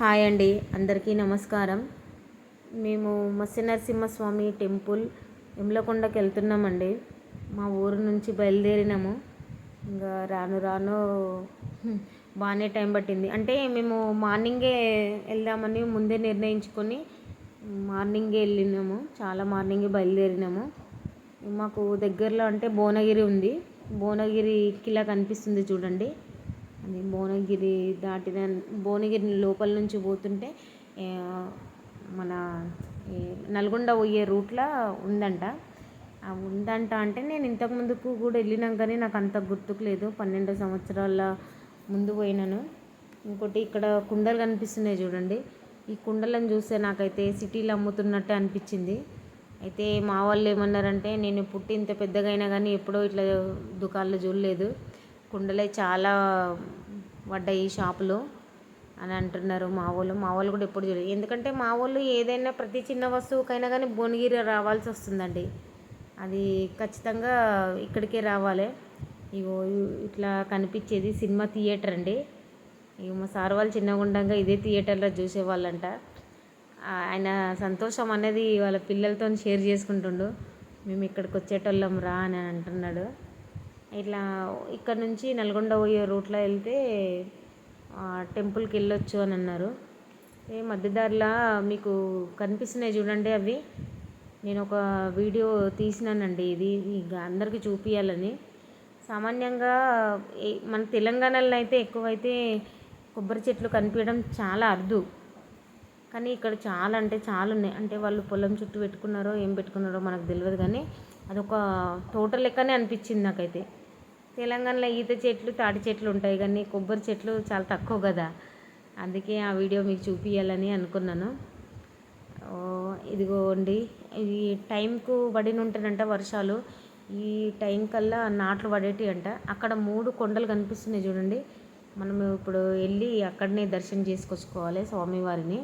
Hi అండి అందరికీ నమస్కారం. మేము మత్స్యనరసింహస్వామి టెంపుల్ ఎమ్లకొండకి వెళ్తున్నామండి. మా ఊరు నుంచి బయలుదేరినాము. ఇంకా రాను రాను బాగానే టైం పట్టింది. అంటే మేము మార్నింగే వెళ్దామని ముందే నిర్ణయించుకొని మార్నింగే వెళ్ళినాము. చాలా మార్నింగే బయలుదేరినాము. మాకు దగ్గరలో అంటే భువనగిరి ఉంది. భువనగిరి కిలా కనిపిస్తుంది చూడండి. అది భువనగిరి దాటిన భువనగిరి లోపల నుంచి పోతుంటే మన నల్గొండ పోయే రూట్లో ఉందంట. ఉందంట అంటే నేను ఇంతకు ముందుకు కూడా వెళ్ళినాం కానీ నాకు అంత గుర్తుకు లేదు. పన్నెండు సంవత్సరాల ముందు పోయినాను. ఇంకోటి ఇక్కడ కుండలు కనిపిస్తున్నాయి చూడండి. ఈ కుండలను చూస్తే నాకైతే సిటీలో అమ్ముతున్నట్టు అనిపించింది. అయితే మా వాళ్ళు ఏమన్నారంటే నేను పుట్టి ఇంత పెద్దగా అయినా కానీ ఎప్పుడో ఇట్లా దుకాణాలు చూడలేదు. కుండలే చాలా పడ్డాయి ఈ షాపులో అని అంటున్నారు మా వాళ్ళు. మా వాళ్ళు కూడా ఎప్పుడు చూడలేదు. ఎందుకంటే మా వాళ్ళు ఏదైనా ప్రతి చిన్న వస్తువుకైనా కానీ భువనగిరి రావాల్సి వస్తుందండి. అది ఖచ్చితంగా ఇక్కడికే రావాలి. ఇగో ఇట్లా కనిపించేది సినిమా థియేటర్ అండి. ఇక మా సార్ వాళ్ళు చిన్నగా ఉండగా ఇదే థియేటర్లో చూసేవాళ్ళంట. ఆయన సంతోషం అనేది వాళ్ళ పిల్లలతో షేర్ చేసుకుంటుండు. మేము ఇక్కడికి వచ్చేటోళ్ళం రా అని అంటున్నాడు. ఇట్లా ఇక్కడ నుంచి నల్గొండ పోయే రూట్లో వెళ్తే టెంపుల్కి వెళ్ళొచ్చు అని అన్నారు. ఏ మధ్యదారిలో మీకు కనిపిస్తున్నాయి చూడండి అవి. నేను ఒక వీడియో తీసినానండి ఇది. అందరికీ చూపించాలని సామాన్యంగా మన తెలంగాణలో అయితే ఎక్కువైతే కొబ్బరి చెట్లు కనిపించడం చాలా అరుదు. కానీ ఇక్కడ చాలా అంటే చాలా ఉన్నాయి. అంటే వాళ్ళు పొలం చుట్టూ పెట్టుకున్నారో ఏం పెట్టుకున్నారో మనకు తెలియదు కానీ అదొక తోట లెక్కనే అనిపించింది నాకైతే. తెలంగాణలో ఈత చెట్లు తాటి చెట్లు ఉంటాయి కానీ కొబ్బరి చెట్లు చాలా తక్కువ కదా. అందుకే ఆ వీడియో మీకు చూపించాలని అనుకున్నాను. ఇదిగోండి. ఇది టైంకు పడిన ఉంటేనంట వర్షాలు. ఈ టైం కల్లా నాట్లు పడేటి అంట అక్కడ మూడు కొండలు కనిపిస్తున్నాయి చూడండి. మనం ఇప్పుడు వెళ్ళి అక్కడనే దర్శనం చేసుకొచ్చుకోవాలి స్వామివారిని.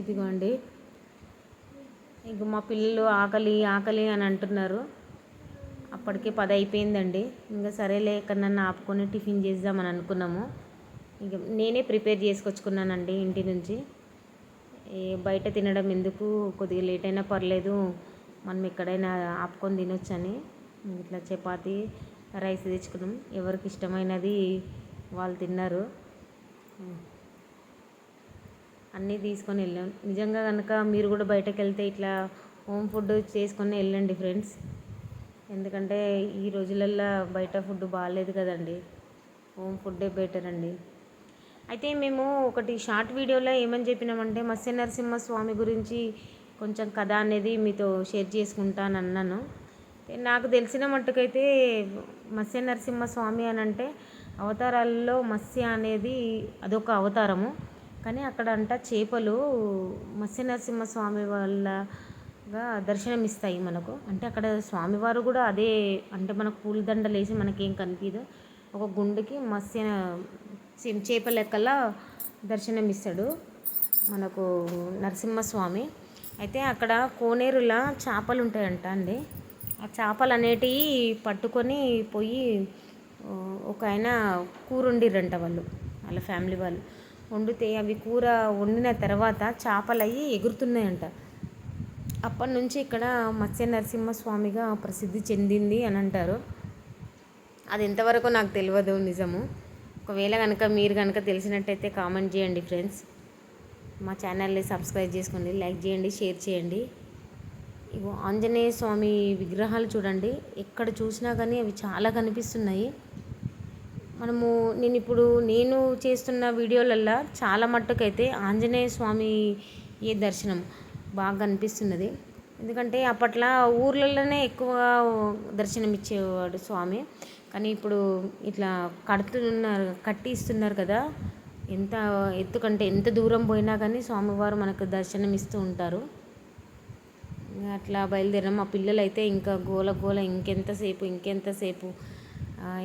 ఇదిగోండి. ఇంక మా పిల్లలు ఆకలి ఆకలి అని అంటున్నారు. అప్పటికే పది అయిపోయిందండి. ఇంకా సరేలే ఎక్కడన్నా ఆపుకొని టిఫిన్ చేద్దామని అనుకున్నాము. ఇక నేనే ప్రిపేర్ చేసుకొచ్చుకున్నానండి ఇంటి నుంచి. బయట తినడం ఎందుకు? కొద్దిగా లేట్ అయినా పర్లేదు. మనం ఎక్కడైనా ఆపుకొని తినొచ్చని. ఇట్లా చపాతి రైస్ తెచ్చుకున్నాం. ఎవరికి ఇష్టమైనది వాళ్ళు తిన్నారు. అన్నీ తీసుకొని వెళ్ళాం. నిజంగా కనుక మీరు కూడా బయటకు వెళ్తే ఇట్లా హోమ్ ఫుడ్ చేసుకొని వెళ్ళండి ఫ్రెండ్స్ ఎందుకంటే ఈ రోజులల్లో బయట ఫుడ్ బాగాలేదు కదండి. హోమ్ ఫుడ్డే బెటర్ అండి. అయితే మేము ఒకటి షార్ట్ వీడియోలో ఏమని చెప్పినామంటే మత్స్య నరసింహ స్వామి గురించి కొంచెం కథ అనేది మీతో షేర్ చేసుకుంటాను అన్నాను. నాకు తెలిసిన మట్టుకైతే మత్స్య నరసింహ స్వామి అని అంటే అవతారాల్లో మత్స్య అనేది అదొక అవతారము. కానీ అక్కడ అంట చేపలు మత్స్య నరసింహ స్వామి దర్శనమిస్తాయి మనకు. అంటే అక్కడ స్వామివారు కూడా అదే అంటే మనకు పూలదండలు వేసి మనకేం కనిపించదు ఒక గుండెకి మత్స్య సేమ్ చేప లెక్కలా దర్శనమిస్తాడు మనకు నరసింహస్వామి. అయితే అక్కడ కోనేరులా చేపలు ఉంటాయంట అండి. ఆ చేపలు అనేటివి పట్టుకొని పోయి ఒక ఆయన కూరుండిరంట వాళ్ళు వాళ్ళ ఫ్యామిలీ వాళ్ళు. వండితే అవి కూర వండిన తర్వాత చేపలు అవి ఎగురుతున్నాయంట. అప్పటి నుంచి ఇక్కడ మత్స్య నరసింహస్వామిగా ప్రసిద్ధి చెందింది అని అంటారు. అది ఎంతవరకు నాకు తెలియదు నిజము. ఒకవేళ కనుక మీరు కనుక తెలిసినట్టయితే కామెంట్ చేయండి ఫ్రెండ్స్. మా ఛానల్ని సబ్స్క్రైబ్ చేసుకోండి లైక్ చేయండి షేర్ చేయండి. ఇగో ఆంజనేయ స్వామి విగ్రహాలు చూడండి. ఎక్కడ చూసినా కానీ అవి చాలా కనిపిస్తున్నాయి. మనము నేను ఇప్పుడు నేను చేస్తున్న వీడియోలల్లో చాలా మట్టుకైతే ఆంజనేయ స్వామి ఏ దర్శనం బాగా అనిపిస్తున్నది. ఎందుకంటే అప్పట్లో ఊర్లలోనే ఎక్కువ దర్శనం ఇచ్చేవాడు స్వామి. కానీ ఇప్పుడు ఇట్లా కడుతున్నారు కట్టిస్తున్నారు కదా. ఎంత ఎత్తు కంటే ఎంత దూరం పోయినా కానీ స్వామివారు మనకు దర్శనం ఇస్తూ ఉంటారు. అట్లా బయలుదేరాం. మా పిల్లలు అయితే ఇంకా గోల గోల ఇంకెంతసేపు ఇంకెంతసేపు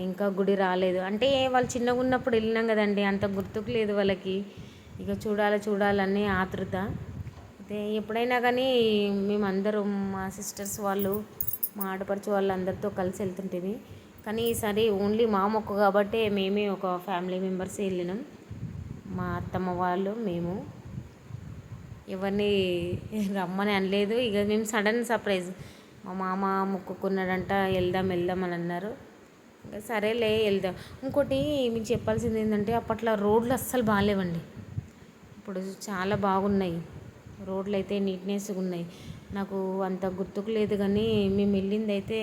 ఇంకా గుడి రాలేదు. అంటే వాళ్ళు చిన్నగా ఉన్నప్పుడు వెళ్ళినాం కదండి అంత గుర్తుకు లేదు వాళ్ళకి. ఇక చూడాలి చూడాలని ఆతృత అయితే ఎప్పుడైనా కానీ మేమందరం మా సిస్టర్స్ వాళ్ళు మా ఆడపడుచు వాళ్ళు అందరితో కలిసి వెళ్తుంటుంది కానీ ఈసారి ఓన్లీ మా మొక్క కాబట్టి మేమే ఒక ఫ్యామిలీ మెంబర్స్ వెళ్ళినాం. మా అత్తమ్మ వాళ్ళు మేము. ఎవరిని రమ్మని అనలేదు. ఇక మేము సడన్ సర్ప్రైజ్ మా మామ మొక్కుకున్నాడంట వెళ్దాం వెళ్దాం అని అన్నారు. సరేలే వెళ్దాం. ఇంకోటి మీకు చెప్పాల్సింది ఏంటంటే అప్పట్లో రోడ్లు అస్సలు బాగాలేవండి ఇప్పుడు చాలా బాగున్నాయి. రోడ్లు అయితే నీట్నెస్గా ఉన్నాయి నాకు అంత గుర్తుకు లేదు కానీ మేము వెళ్ళింది అయితే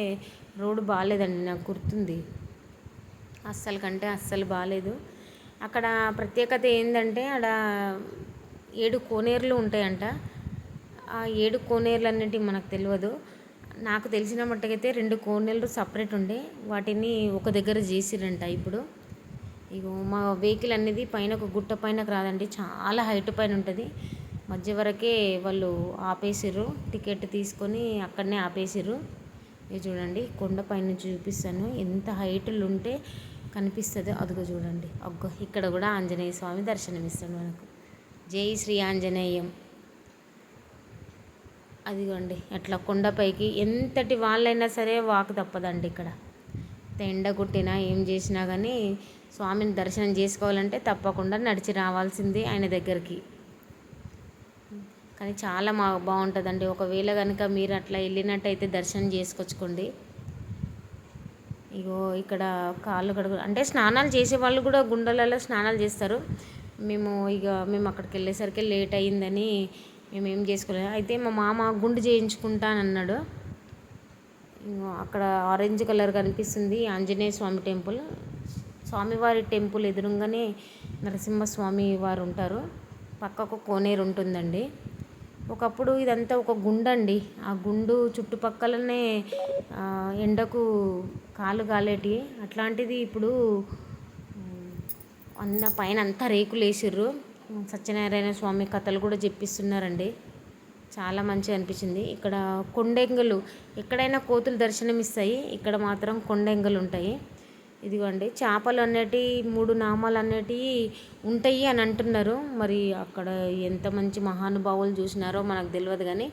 రోడ్డు బాగాలేదండి నాకు గుర్తుంది. అస్సలు కంటే అస్సలు బాగాలేదు అక్కడ ప్రత్యేకత ఏంటంటే అక్కడ ఏడు కోనేరులు ఉంటాయంట. ఆ ఏడు కోనేరులు అన్నిటి మనకు తెలియదు నాకు తెలిసిన మట్టుకైతే రెండు కోనెలు సపరేట్ ఉండే. వాటిని ఒక దగ్గర చేసిరంట ఇప్పుడు. ఇగో మా వెహికల్ అనేది పైన ఒక గుట్ట పైనకు రాదండి. చాలా హైట్ పైన ఉంటుంది. మధ్య వరకే వాళ్ళు ఆపేసిర్రు. టికెట్ తీసుకొని అక్కడనే ఆపేసిర్రు. ఇది చూడండి కొండ పైన చూపిస్తాను. ఎంత హైట్లు ఉంటే కనిపిస్తుంది అదిగో చూడండి. అగ్గో ఇక్కడ కూడా ఆంజనేయ స్వామి దర్శనం ఇస్తాడు మనకు. జై శ్రీ ఆంజనేయం. అదిగోండి అట్లా కొండపైకి ఎంతటి వాళ్ళైనా సరే వాక్ తప్పదండి ఇక్కడ. ఎండ కొట్టినా ఏం చేసినా కానీ స్వామిని దర్శనం చేసుకోవాలంటే తప్పకుండా నడిచి రావాల్సింది ఆయన దగ్గరికి. కానీ చాలా మా బాగుంటుందండి. ఒకవేళ కనుక మీరు అట్లా వెళ్ళినట్టయితే దర్శనం చేసుకొచ్చుకోండి. ఇగో ఇక్కడ కాళ్ళు కడుగు అంటే స్నానాలు చేసే వాళ్ళు కూడా గుండెలలో స్నానాలు చేస్తారు. మేము ఇక మేము అక్కడికి వెళ్ళేసరికి లేట్ అయ్యిందని మేమేం చేసుకోలేదు. అయితే మా మామ గుండు చేయించుకుంటానన్నాడు. అక్కడ ఆరెంజ్ కలర్ కనిపిస్తుంది. ఆంజనేయ స్వామి టెంపుల్. స్వామివారి టెంపుల్ ఎదురుగానే నరసింహస్వామి వారు ఉంటారు. పక్కకు కోనేరు ఉంటుందండి. ఒకప్పుడు ఇదంతా ఒక గుండు అండి ఆ గుండు చుట్టుపక్కలనే ఎండకు కాలు కాలేటి. అట్లాంటిది ఇప్పుడు అన్న పైన అంతా రేకులు వేసిర్రు సత్యనారాయణ స్వామి కథలు కూడా చెప్పిస్తున్నారండి. చాలా మంచిగా అనిపించింది. ఇక్కడ కొండెంగలు ఎక్కడైనా కోతులు దర్శనం ఇస్తాయి ఇక్కడ మాత్రం కొండెంగలు ఉంటాయి. ఇదిగోండి చేపలు అనేటి మూడు నామాలు అనేటివి ఉంటాయి అని అంటున్నారు. మరి అక్కడ ఎంత మంచి మహానుభావులు చూసినారో మనకు తెలియదు కానీ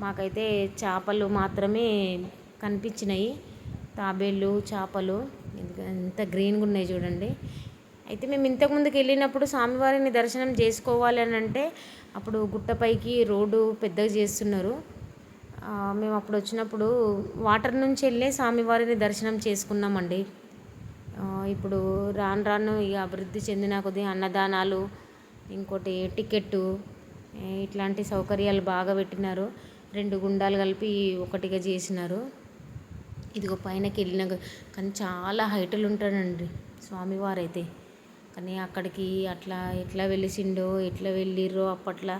మాకైతే చేపలు మాత్రమే కనిపించినాయి. తాబేళ్ళు చేపలు ఎంత గ్రీన్గా ఉన్నాయి చూడండి. అయితే మేము ఇంతకుముందుకు వెళ్ళినప్పుడు స్వామివారిని దర్శనం చేసుకోవాలి అని అంటే అప్పుడు గుట్టపైకి రోడ్డు పెద్దగా చేస్తున్నారు. మేము అప్పుడు వచ్చినప్పుడు వాటర్ నుంచి వెళ్ళే స్వామివారిని దర్శనం చేసుకున్నామండి. ఇప్పుడు రాను రాను ఇక అభివృద్ధి చెందిన కొద్ది అన్నదానాలు ఇంకోటి టికెట్టు ఇట్లాంటి సౌకర్యాలు బాగా పెట్టినారు. రెండు గుండాలు కలిపి ఒకటిగా చేసినారు. ఇదిగో పైనకి వెళ్ళిన కానీ చాలా హైట్లు ఉంటాడండి స్వామివారైతే. కానీ అక్కడికి అట్లా ఎట్లా వెలిసిండో ఎట్లా వెళ్ళిర్రో అప్పట్లో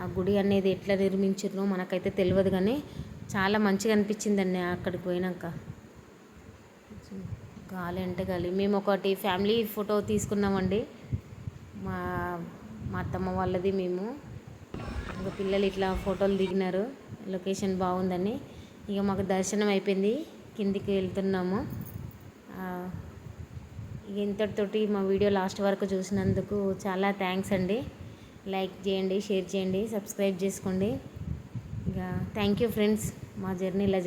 ఆ గుడి అనేది ఎట్లా నిర్మించిర్రో మనకైతే తెలియదు కానీ చాలా మంచిగా అనిపించిందండి అక్కడికి పోయినాక. గాలి అంటే గాలి. మేము ఒకటి ఫ్యామిలీ ఫోటో తీసుకున్నామండి. మా మా అత్తమ్మ వాళ్ళది మేము. ఇంకా పిల్లలు ఇట్లా ఫోటోలు దిగినారు. లొకేషన్ బాగుందని. ఇక మాకు దర్శనం అయిపోయింది. కిందికి వెళ్తున్నాము. ఇంతటితోటి మా వీడియో లాస్ట్ వరకు చూసినందుకు చాలా థ్యాంక్స్ అండి. లైక్ చేయండి షేర్ చేయండి సబ్స్క్రైబ్ చేసుకోండి. ఇక థ్యాంక్ యూ ఫ్రెండ్స్. మా జర్నీ ఇలా